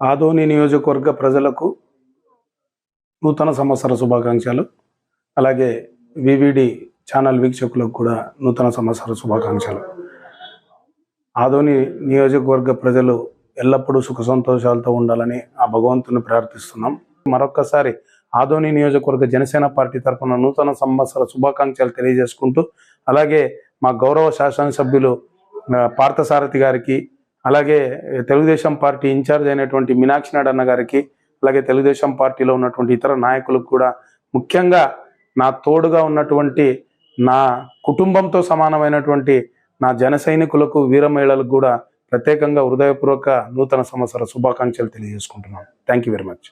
ఆదోని నియోజకవర్గ ప్రజలకు నూతన సంవత్సర శుభాకాంక్షలు. అలాగే వివిడి ఛానల్ వీక్షకులకు కూడా నూతన సంవత్సర శుభాకాంక్షలు. ఆదోని నియోజకవర్గ ప్రజలు ఎల్లప్పుడూ సుఖ సంతోషాలతో ఉండాలని ఆ భగవంతుని ప్రార్థిస్తున్నాం. మరొక్కసారి ఆదోని నియోజకవర్గ జనసేన పార్టీ తరఫున నూతన సంవత్సర శుభాకాంక్షలు తెలియజేసుకుంటూ అలాగే మా గౌరవ శాసనసభ్యులు పార్థసారథి గారికి అలాగే తెలుగుదేశం పార్టీ ఇన్ఛార్జ్ అయినటువంటి మీనాక్షి నాయుడు అన్న గారికి అలాగే తెలుగుదేశం పార్టీలో ఉన్నటువంటి ఇతర నాయకులకు కూడా ముఖ్యంగా నా తోడుగా ఉన్నటువంటి నా కుటుంబంతో సమానమైనటువంటి నా జన సైనికులకు వీర మహిళలకు కూడా ప్రత్యేకంగా హృదయపూర్వక నూతన సంవత్సర శుభాకాంక్షలు తెలియజేసుకుంటున్నాను. Thank you very much